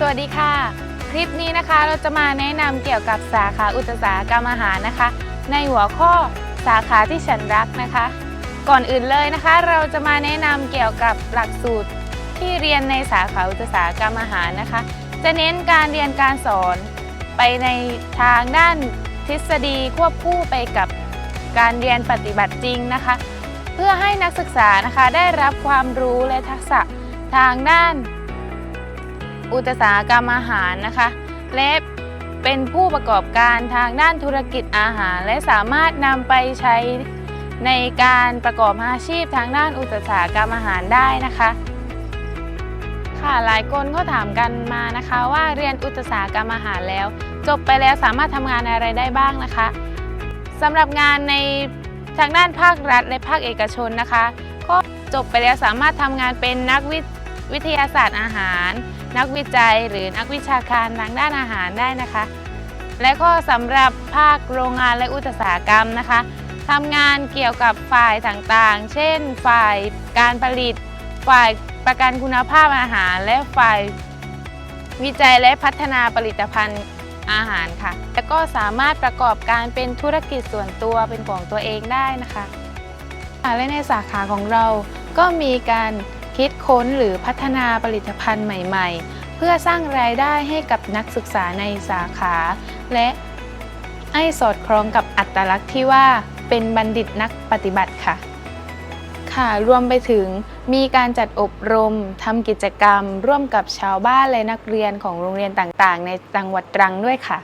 สวัสดีค่ะ คลิปนี้นะคะเราจะมาแนะนำเกี่ยวกับสาขาอุตสาหกรรมอาหารนะคะ ในหัวข้อสาขาที่ฉันรักนะคะ ก่อนอื่นเลยนะคะ เราจะมาแนะนำเกี่ยวกับหลักสูตรที่เรียนในสาขาอุตสาหกรรมอาหารนะคะ จะเน้นการเรียนการสอนไปในทางด้านทฤษฎีควบคู่ไปกับการเรียนปฏิบัติจริงนะคะ เพื่อให้นักศึกษานะคะได้รับความรู้และทักษะทางด้าน อุตสาหกรรมอาหารนะคะ และเป็นผู้ประกอบการทางด้านธุรกิจอาหาร และสามารถนำไปใช้ในการประกอบอาชีพทางด้านอุตสาหกรรมอาหารได้นะคะ ค่ะหลายคนก็ถามกันมานะคะว่าเรียนอุตสาหกรรมอาหารแล้ว จบไปแล้วสามารถทำงานอะไรได้บ้างนะคะสำหรับงานในทางด้านภาครัฐและภาคเอกชนนะคะ ก็จบไปแล้วสามารถทำงานเป็นนักวิ วิทยาศาสตร์อาหาร นักวิจัยหรือนักวิชาการทางด้านอาหารได้นะคะ และก็สำหรับภาคโรงงานและอุตสาหกรรมนะคะทำงานเกี่ยวกับฝ่ายต่างๆ เช่น ฝ่ายการผลิต ฝ่ายประกันคุณภาพอาหาร และฝ่ายวิจัยและพัฒนาผลิตภัณฑ์อาหารค่ะ และก็สามารถประกอบการเป็นธุรกิจส่วนตัวเป็นของตัวเองได้นะคะและในสาขาของเราก็มีการ คิดค้นหรือพัฒนาผลิตภัณฑ์ใหม่ๆ เพื่อสร้างรายได้ให้กับนักศึกษาในสาขา และให้สอดคล้องกับอัตลักษณ์ที่ว่าเป็นบัณฑิตนักปฏิบัติค่ะ ค่ะรวมไปถึงมีการจัดอบรมทำกิจกรรม ร่วมกับชาวบ้านและนักเรียนของโรงเรียนต่างๆ ในจังหวัดตรังด้วยค่ะ